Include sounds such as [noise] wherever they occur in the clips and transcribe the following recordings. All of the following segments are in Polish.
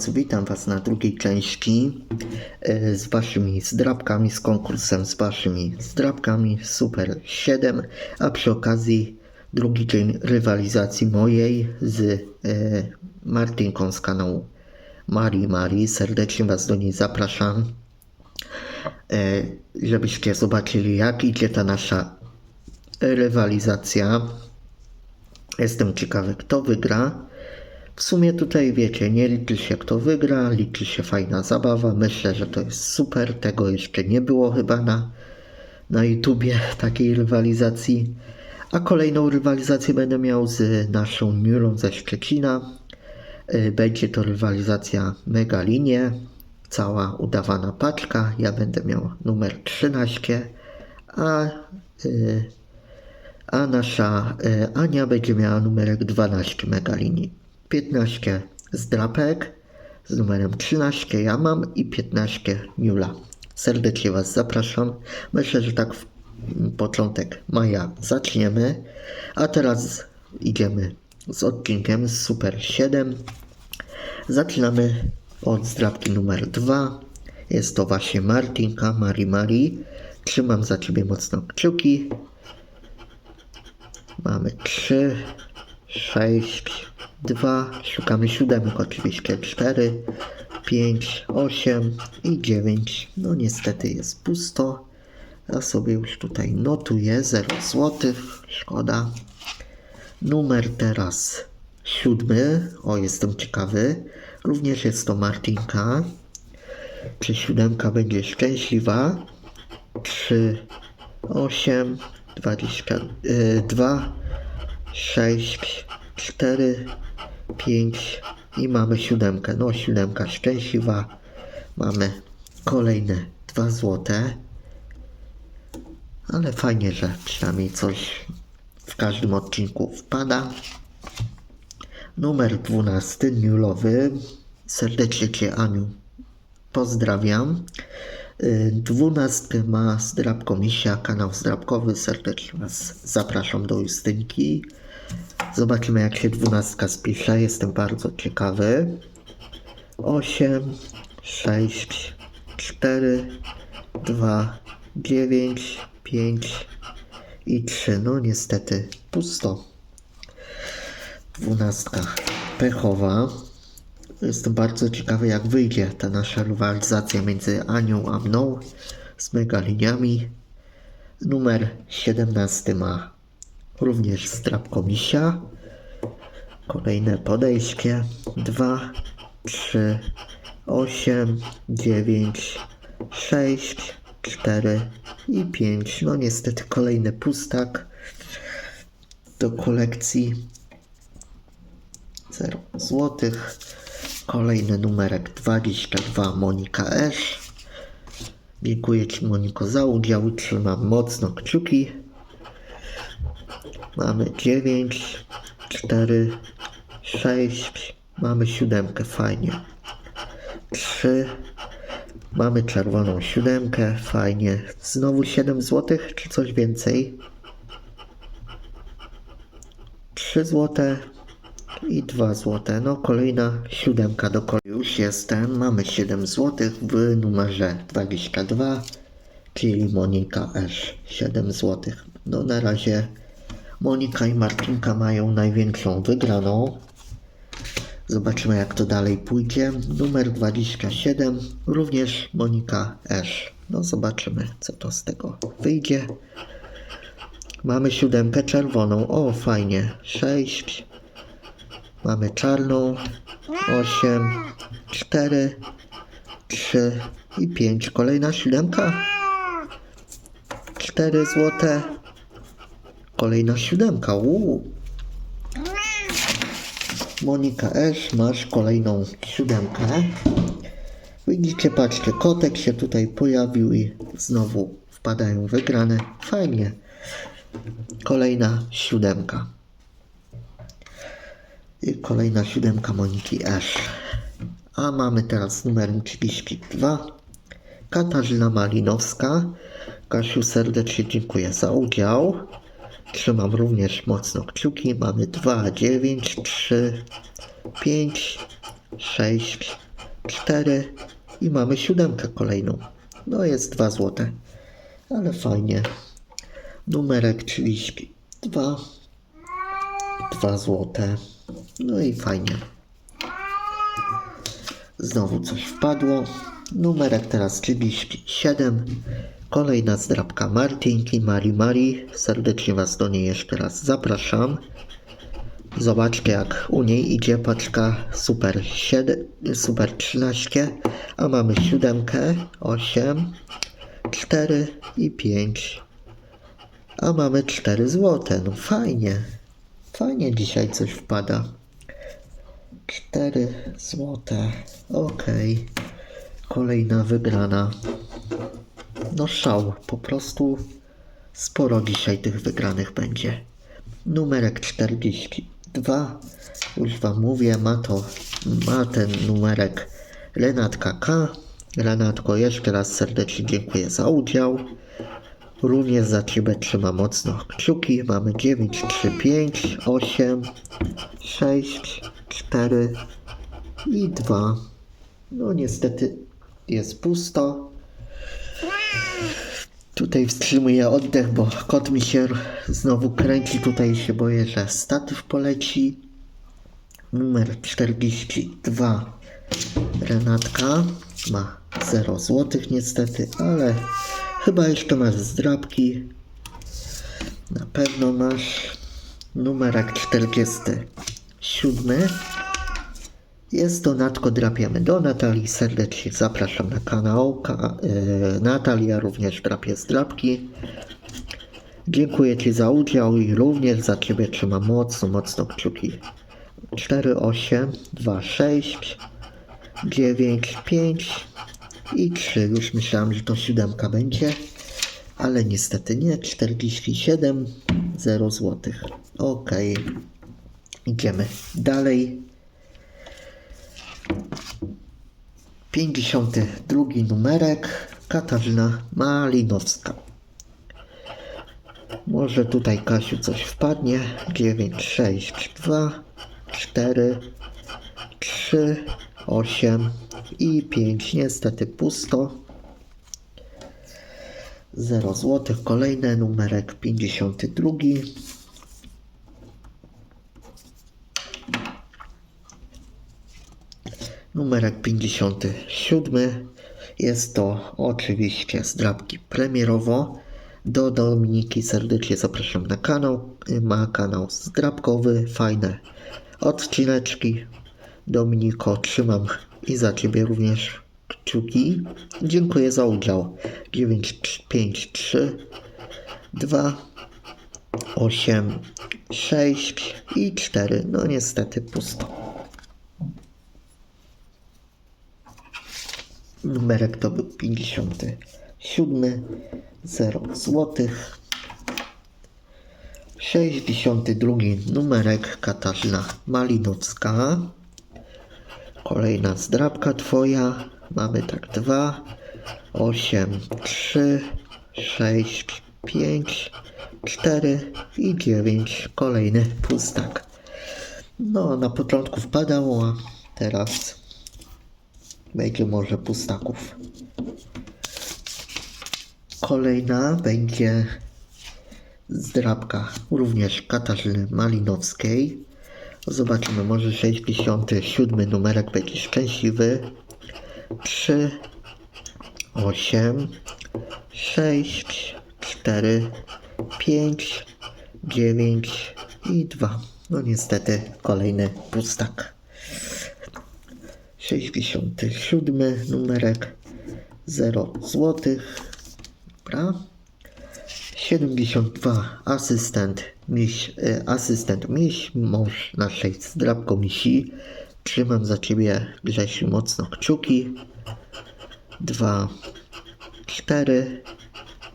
Witam Was na drugiej części e, z Waszymi zdrabkami, z konkursem z Waszymi zdrabkami Super 7, a przy okazji drugi dzień rywalizacji mojej z e, Martynką z kanału Marii Marii. Serdecznie Was do niej zapraszam, e, żebyście zobaczyli jak idzie ta nasza rywalizacja. Jestem ciekawy, kto wygra. W sumie tutaj wiecie, nie liczy się kto wygra, liczy się fajna zabawa. Myślę, że to jest super. Tego jeszcze nie było chyba na, na YouTubie takiej rywalizacji. A kolejną rywalizację będę miał z naszą Miurą ze Szczecina. Y, Będzie to rywalizacja Mega Linie, cała udawana paczka. Ja będę miał numer 13, a y, a nasza e, Ania będzie miała numerek 12 megalinii. 15 zdrapek z numerem 13 ja mam i 15 Miula. Serdecznie Was zapraszam. Myślę, że tak w początek maja zaczniemy. A teraz idziemy z odcinkiem z Super 7. Zaczynamy od zdrapki numer 2. Jest to właśnie Martinka, Mari Mari. Trzymam za Ciebie mocno kciuki. Mamy 3, 6, 2, szukamy siódemek oczywiście, 4, 5, 8 i 9. No niestety jest pusto. Ja sobie już tutaj notuję 0 zł, szkoda. Numer teraz siódmy, o jestem ciekawy. Również jest to Martinka. Czy siódemka będzie szczęśliwa? 3, 8, 22, 6, 4, 5 i mamy siódemkę. No siódemka szczęśliwa. Mamy kolejne 2 złote. Ale fajnie, że przynajmniej coś w każdym odcinku wpada. Numer 12, Niulowy. Serdecznie Cię, Aniu, pozdrawiam. Y, Dwunastkę ma Zdrabko Misia, kanał zdrabkowy. Serdecznie Was zapraszam do Justynki. Zobaczymy jak się dwunastka spisze. Jestem bardzo ciekawy. 8, 6, 4, 2, 9, 5 i 3. No niestety pusto. Dwunastka pechowa. Jestem bardzo ciekawy, jak wyjdzie ta nasza rywalizacja między Anią a mną z megaliniami. Numer 17 ma również strapko misia. Kolejne podejście. 2, 3, 8, 9, 6, 4 i 5. No niestety kolejny pustak do kolekcji. 0 złotych. Kolejny numerek 22 Monika Esz. Dziękuję Ci Moniko za udział. Trzymam mocno kciuki. Mamy 9, 4, 6. Mamy siódemkę, fajnie. 3. Mamy czerwoną siódemkę, fajnie. Znowu 7 zł, czy coś więcej? 3 złote, i 2 złote. No kolejna siódemka do kolei. Już jestem. Mamy 7 zł w numerze 22, czyli Monika Esz 7 zł. No na razie Monika i Martinka mają największą wygraną. Zobaczymy jak to dalej pójdzie. Numer 27, również Monika Esz. No zobaczymy co to z tego wyjdzie. Mamy siódemkę czerwoną. O, fajnie. 6, Mamy czarną 8, 4, 3 i 5. Kolejna siódemka. 4 złote. Kolejna siódemka. Uuu. Monika Esz, masz kolejną siódemkę. Widzicie, patrzcie, kotek się tutaj pojawił i znowu wpadają wygrane. Fajnie. Kolejna siódemka. I kolejna siódemka Moniki Esz. A mamy teraz numer 32. Katarzyna Malinowska. Kasiu, serdecznie dziękuję za udział. Trzymam również mocno kciuki. Mamy 2, 9, 3, 5, sześć, cztery i mamy siódemkę kolejną. No jest dwa złote, ale fajnie. Numerek 32, dwa złote. No i fajnie. Znowu coś wpadło. Numerek teraz 37. Kolejna zdrabka Martinki, Mari Mari. Serdecznie Was do niej jeszcze raz zapraszam. Zobaczcie jak u niej idzie paczka Super 7, Super 13, a mamy siódemkę, 8, 4 i 5. A mamy 4 złote. No fajnie. Fajnie dzisiaj coś wpada. 4 złote. Okej. Kolejna wygrana. No szał. Po prostu sporo dzisiaj tych wygranych będzie. Numerek 42. Już wam mówię, ma to, ma ten numerek Renatka K. Renatko, jeszcze raz serdecznie dziękuję za udział. Również za Ciebie trzymam mocno kciuki. Mamy 9, 3, 5, 8, 6, 4 i 2. No niestety jest pusto. Tutaj wstrzymuję oddech, bo kot mi się znowu kręci. Tutaj się boję, że statyw poleci. Numer 42. Renatka ma 0 złotych niestety, ale chyba jeszcze masz zdrabki. Na pewno masz numerek 47. Jest to Natko Drapiemy do Natalii. Serdecznie zapraszam na kanał. Ka- yy, Natalia również drapie zdrabki. Dziękuję Ci za udział i również za Ciebie trzymam mocno, mocno kciuki. 4, 8, 2, 6, 9, 5 i 3. Już myślałem, że to siódemka będzie, ale niestety nie. 47, 0 złotych. Ok. Idziemy dalej. 52 numerek Katarzyna Malinowska. Może tutaj Kasiu coś wpadnie. 9, 6, 2, 4, 3, 8 i 5. Niestety pusto. 0 zł. Kolejny numerek 52. Numerek 57. Jest to oczywiście zdrabki premierowo. Do Dominiki serdecznie zapraszam na kanał. Ma kanał zdrabkowy, fajne odcineczki. Dominiko, trzymam i za Ciebie również kciuki. Dziękuję za udział. 9, 5, 3, 2, 8, 6 i 4. No niestety pusto. Numerek to był 57, 0 złotych. 62 numerek Katarzyna Malinowska. Kolejna zdrabka twoja. Mamy tak 2, 8, 3, 6, 5, 4 i 9. Kolejny pustak. No, na początku wpadało, a teraz będzie może pustaków. Kolejna będzie zdrabka również Katarzyny Malinowskiej. Zobaczymy, może 67 numerek będzie szczęśliwy. 3, 8, 6, 4, 5, 9 i 2. No niestety kolejny pustak. 67 numerek 0 złotych. Dobra. 72 asystent miś, e, asystent miś, mąż naszej zdrabko misi. Trzymam za ciebie Grzesiu mocno kciuki. 2 4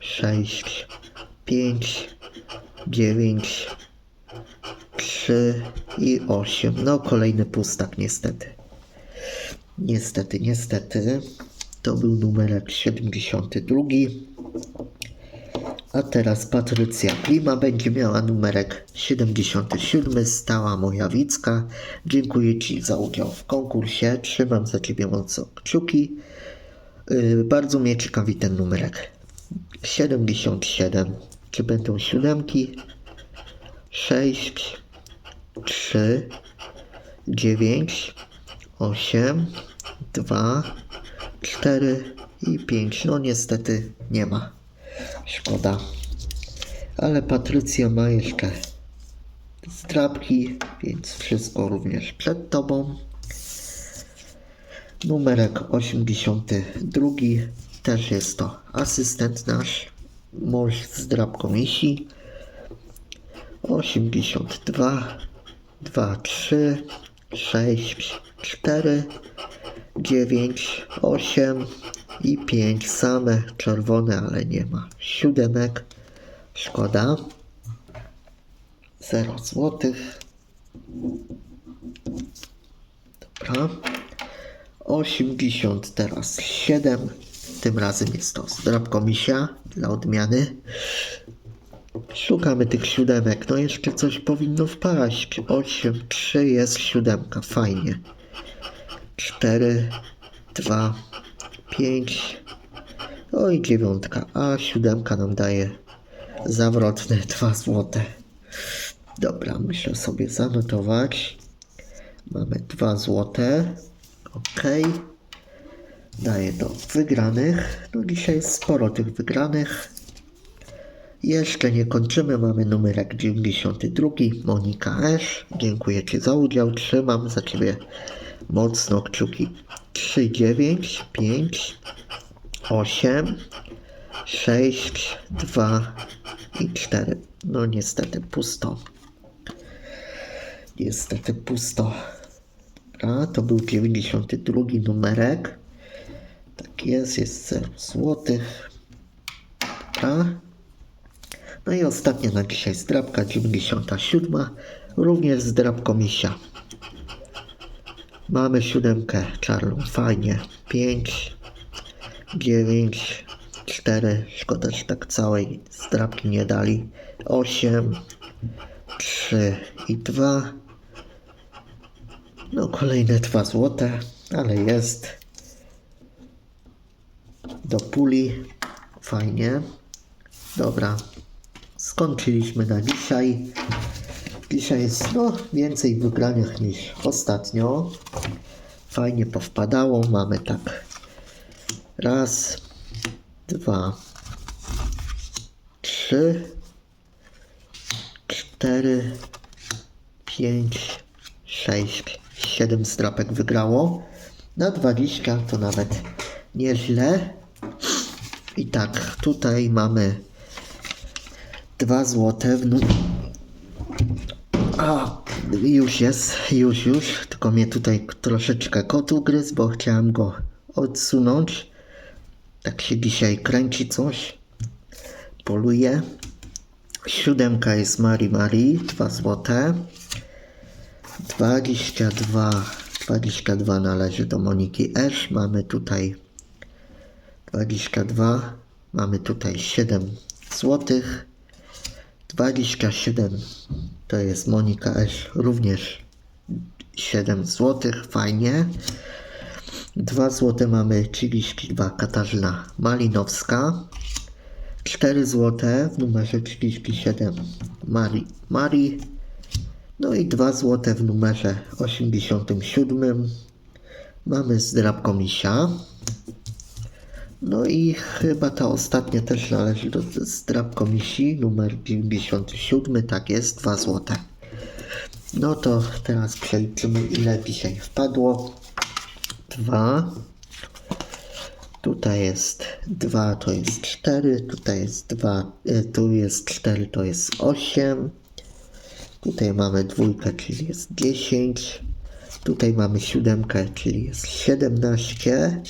6 5 9 3 i 8. No kolejny pustak niestety. Niestety, niestety. To był numerek 72. A teraz Patrycja Klima będzie miała numerek 77, stała Mojawicka. Dziękuję Ci za udział w konkursie. Trzymam za Ciebie mocno kciuki. Yy, bardzo mnie ciekawi ten numerek. 77. Czy będą siódemki? 6, 3, 9, 8, 2, 4 i 5. No niestety nie ma. Szkoda. Ale Patrycja ma jeszcze zdrabki, więc wszystko również przed tobą. Numerek 82 też jest to asystent nasz. Mąż z drabką misi. 82 2 3 6 4 9 8 i 5 same czerwone, ale nie ma siódemek. Szkoda. 0 złotych. Dobra. 80 teraz 7. Tym razem jest to zdrabko misia dla odmiany. Szukamy tych siódemek. No jeszcze coś powinno wpaść. 8, 3 jest siódemka. Fajnie. 4, 2, 5. No i dziewiątka. A siódemka nam daje zawrotne [laughs] 2 złote. Dobra, muszę sobie zanotować. Mamy 2 złote. Ok. Daję do wygranych. No dzisiaj jest sporo tych wygranych. Jeszcze nie kończymy, mamy numerek 92, Monika Esz. Dziękuję Ci za udział, trzymam za Ciebie mocno kciuki. 3, 9, 5, 8, 6, 2 i 4. No niestety pusto. Niestety pusto. A to był 92 numerek. Tak jest, jest 0 złotych. Dobra. No i ostatnia na dzisiaj zdrabka 97, również zdrabko misia. Mamy siódemkę czarną, fajnie. 5, 9, 4, szkoda, że tak całej zdrabki nie dali. 8, 3 i 2. No kolejne 2 złote, ale jest. Do puli, fajnie. Dobra, skończyliśmy na dzisiaj. Dzisiaj jest no, więcej wygranych niż ostatnio. Fajnie powpadało. Mamy tak. Raz, dwa, trzy, cztery, pięć, sześć, siedem strapek wygrało. Na 20 to nawet nieźle. I tak, tutaj mamy Dwa złote w nu... A, już jest, już, już. Tylko mnie tutaj troszeczkę kot ugryzł, bo chciałem go odsunąć. Tak się dzisiaj kręci coś. Poluje. Siódemka jest Mari Mari, dwa złote. 22, 22 należy do Moniki Esz. Mamy tutaj 22, mamy tutaj 7 złotych. 27 to jest Monika Esz, również 7 zł, fajnie. 2 zł mamy 32 Katarzyna Malinowska. 4 zł w numerze 37 Mari Mari. No i 2 zł w numerze 87 mamy zdrabką misia. No i chyba ta ostatnia też należy do zdrabko misi, numer 97, tak jest, 2 złote. No to teraz przeliczymy ile dzisiaj wpadło. 2. Tutaj jest 2, to jest 4, tutaj jest 2, tu jest 4, to jest 8. Tutaj mamy dwójkę, czyli jest 10. Tutaj mamy siódemkę, czyli jest 17.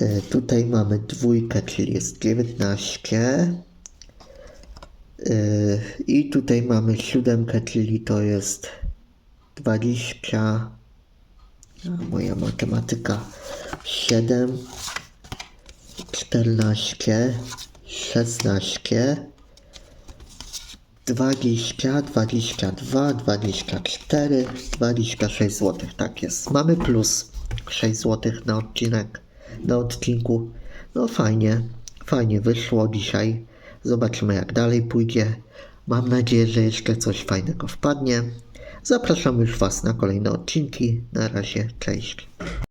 E, Tutaj mamy dwójkę, czyli jest 19. E, I tutaj mamy siódemkę, czyli to jest 20. A moja matematyka 7, czternaście, szesnaście, dwadzieścia, dwadzieścia dwa, dwadzieścia cztery, dwadzieścia sześć złotych. Tak jest. Mamy plus 6 złotych na odcinek, na odcinku. No fajnie, fajnie wyszło dzisiaj. Zobaczymy jak dalej pójdzie. Mam nadzieję, że jeszcze coś fajnego wpadnie. Zapraszam już Was na kolejne odcinki. Na razie, cześć.